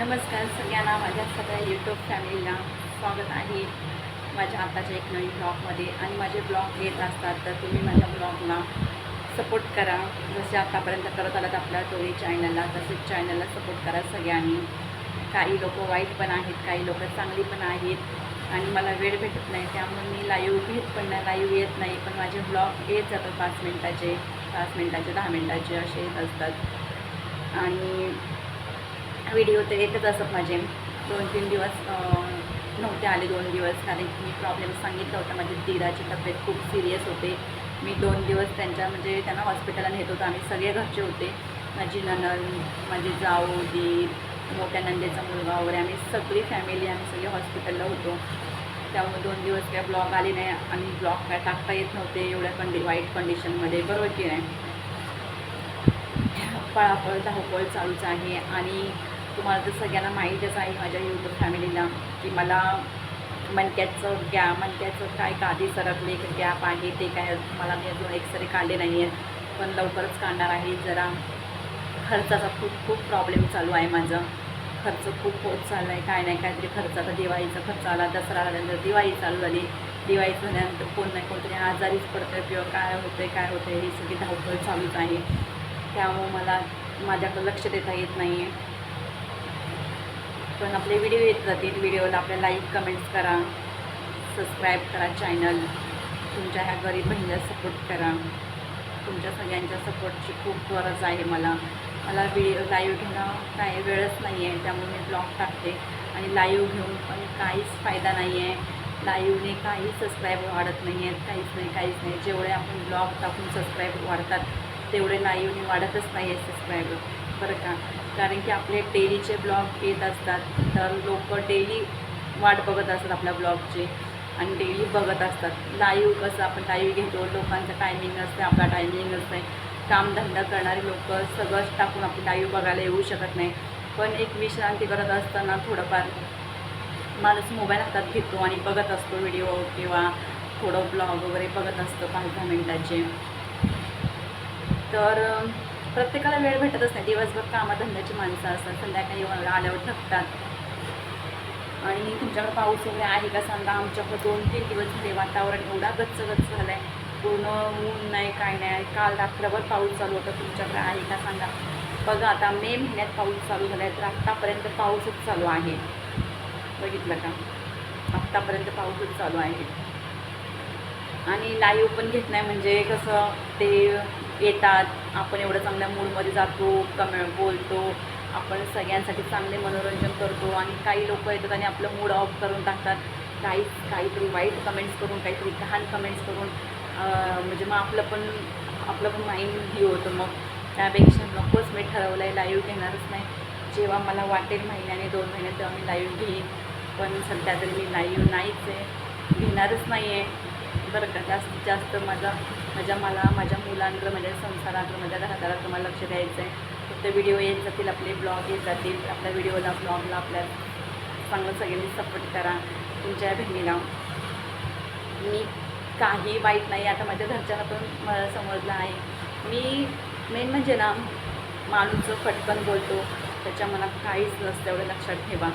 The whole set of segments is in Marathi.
नमस्कार सगळ्यांना माझ्या सगळ्या यूट्यूब फॅमिलीला स्वागत आहे. माझ्या आताच्या एक नवीन ब्लॉगमध्ये आणि माझे ब्लॉग येत असतात तर तुम्ही माझ्या ब्लॉगला सपोर्ट करा. जसे आतापर्यंत करत आलात आपल्या टोळी चॅनलला तसेच चॅनलला सपोर्ट करा सगळ्यांनी. काही लोक वाईट पण आहेत काही लोक चांगली पण आहेत. आणि मला वेळ भेटत नाही त्यामुळे मी लाईव्ह घेत पण नाही लाईव्ह येत नाही. पण माझे ब्लॉग येत जातात पाच मिनटाचे पाच मिनटाचे दहा मिनटाचे असे येत असतात. आणि व्हिडिओ तर येतच असत माझे. दोन तीन दिवस नव्हते आले दोन दिवस. कारण की मी प्रॉब्लेम सांगितला होता. माझी दिराची तब्येत खूप सिरियस होते. मी दोन दिवस त्यांच्या म्हणजे त्यांना हॉस्पिटलला नेत होतो. आम्ही सगळे घरचे होते. माझी ननन माझी जाऊ दीर मोठ्या नंदेचा मुलगा वगैरे. आम्ही सगळी फॅमिली आम्ही सगळे हॉस्पिटलला होतो. त्यामुळे दोन दिवस काय ब्लॉग आले नाही. आणि ब्लॉग काय टाकता येत नव्हते. एवढ्या कंडि वाईट कंडिशनमध्ये बरोबर की नाही? पळापळ धावपळ चालूच आहे. आणि तुम्हाला तर सगळ्यांना माहीतच आहे माझ्या युट्यूब फॅमिलीला की मला मणक्याचं गॅ मणक्याचं काय गादी सरकले गॅप आहे ते काय मला मी अजून एक्सरे काढले नाही आहेत पण लवकरच काढणार आहे जरा खर्चाचा खूप खूप प्रॉब्लेम चालू आहे माझं. खर्च खूप होत चालला आहे काय नाही काहीतरी खर्च. आता दिवाळीचा खर्च आला दसरा आल्यानंतर दिवाळी चालू झाली. दिवाळी झाल्यानंतर कोण नाही कोणतरी आजारीच पडतं किंवा काय होतं आहे काय होतं आहे ही सगळी धावपळ चालूच आहे. त्यामुळं मला माझ्याकडं लक्ष देता येत नाही आहे पण आपले व्हिडिओ येत जातील व्हिडिओला आपल्या लाईक कमेंट्स करा. सबस्क्राईब करा चॅनल तुमच्या ह्या गरीब बहिणीला सपोर्ट करा. तुमच्या सगळ्यांच्या सपोर्टची खूप गरज आहे मला. मला व्हिडिओ लाईव्ह घेणं काय वेळच नाही आहे त्यामुळे मी ब्लॉग टाकते. आणि लाईव्ह घेऊन पण काहीच फायदा नाही आहे लाईव्हने काही सबस्क्राईब वाढत नाही आहेत काहीच नाही काहीच नाही. जेवढे आपण ब्लॉग टाकून सबस्क्राईब वाढतात तेवढे लाईव्हने वाढतच नाही आहे सबस्क्रायबर बरं का? कारण की आपले डेलीचे ब्लॉग येत असतात तर लोक डेली वाट बघत असतात आपल्या ब्लॉगचे आणि डेली बघत असतात. लाईव्ह कसं आपण लाईव्ह घेतो लोकांचं टायमिंग असते आपला टायमिंग असते कामधंदा करणारे लोक सगळंच टाकून आपली लाईव्ह बघायला येऊ शकत नाही. पण एक विश्रांती करत असताना थोडंफार माणूस मोबाईल हातात घेतो आणि बघत असतो व्हिडिओ किंवा थोडं ब्लॉग वगैरे बघत असतो पाच दहा मिनटाचे. तर प्रत्येकाला वेळ भेटतच नाही. दिवसभर कामाधंद्याची माणसं असतात. संध्याकाळी आल्यावर थकतात. आणि तुमच्याकडे पाऊस वगैरे आहे का सांगा? आमच्याकडे दोन तीन दिवस झाले वातावरण एवढा गच्च गच्च झालं आहे पूर्ण ऊन नाही काय नाही. काल रात्रभर पाऊस चालू होता. तुमच्याकडे आहे का सांगा? बघा आता मे महिन्यात पाऊस चालू झाला आहे तर आत्तापर्यंत पाऊसच चालू आहे. बघितलं का? आत्तापर्यंत पाऊसच चालू आहे. आणि लाईव्ह पण घेत नाही. म्हणजे कसं ते येतात आपण एवढं चांगल्या मूडमध्ये जातो कमे बोलतो आपण सगळ्यांसाठी चांगले मनोरंजन करतो आणि काही लोक येतात आणि आपलं मूड ऑफ करून टाकतात. काही काहीतरी वाईट कमेंट्स करून काहीतरी घाण कमेंट्स करून म्हणजे मग आपलं पण आपलं पण माइंड हे होतं मग. त्यापेक्षा नकोच मी ठरवलं आहे लाईव्ह घेणारच नाही. जेव्हा मला वाटेल महिन्याने दोन महिन्यात तेव्हा मी लाईव्ह घेईन. पण सध्या तरी मी लाईव्ह नाहीच आहे. घेणारच नाही आहे बरं का जास्तीत जास्त माझा माझ्या मला माझ्या मुलांकडं माझ्या संसाराकडं माझ्या घरादाराकडं मला लक्ष द्यायचं आहे फक्त व्हिडिओ येत जातील आपले ब्लॉग येत जातील. आपल्या व्हिडिओला ब्लॉगला आपल्या चांगलं सगळ्यांनी सपोर्ट करा. तुमच्या बहिणीला मी काही वाईट नाही आता माझ्या घरच्यांना पण मला समजलं आहे. मी मेन म्हणजे ना माणूस पटकन बोलतो त्याच्या मनात काहीच नसतं एवढं लक्षात ठेवा.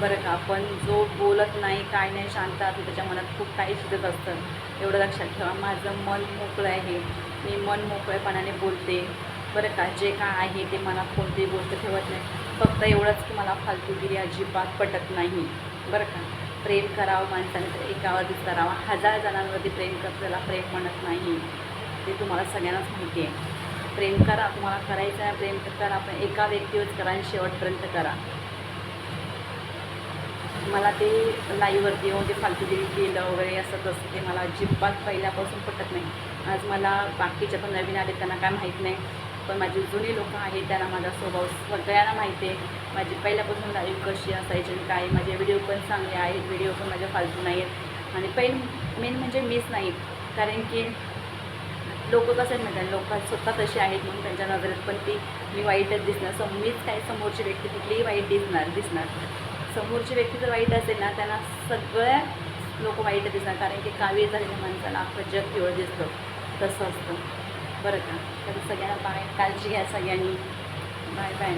बरं का? पण जो बोलत नाही काय नाही शांत असतो त्याच्या मनात खूप काही शिकत असतं. एवढं लक्षात ठेवा. माझं मन मोकळं आहे. मी मन मोकळेपणाने बोलते. बरं का? जे काय आहे ते मनात कोणतीही गोष्ट ठेवत नाही. फक्त एवढंच की मला फालतूगिरी अजिबात पटत नाही. बरं का? प्रेम करावं माणसाने तर एकावरतीच करावा. हजार जणांवरती प्रेम करताना प्रेम म्हणत नाही. ते तुम्हाला सगळ्यांनाच माहिती आहे. प्रेम करा तुम्हाला करायचं आहे प्रेम तर करा पण एका व्यक्तीवरच करा आणि शेवटपर्यंत करा. मला ते लाईव्हवरती येऊन ते फालतूगिरी केलं वगैरे असं तसं ते मला अजिबात पहिल्यापासून पटत नाही. आज मला बाकीच्या पण नवीन आले त्यांना काय माहीत नाही पण माझी जुनी लोकं आहेत त्यांना माझा स्वभाव सगळ्यांना माहिती आहे. माझी पहिल्यापासून लाईव्ह कशी असायची आणि काय माझे व्हिडिओ पण चांगले आहेत व्हिडिओ पण माझे फालतू नाही आहेत आणि पहिलं मेन म्हणजे मीच नाही कारण की लोक कसं म्हणतात लोक स्वतः तसे आहेत म्हणून त्यांच्या नजरेत पण ती मी वाईटच दिसणार. सम मीच काही समोरची व्यक्ती कुठलीही वाईट दिसणार दिसणार समोरची व्यक्ती जर वाईट असेल ना त्यांना सगळ्या लोक वाईट दिसणार. कारण की कावीळ झालेल्या माणसाला अख्खं जग पिवळं दिसतं. तसं असतं. बरं का? तर सगळ्यांना बाय काळजी घ्या सगळ्यांनी. Bye bye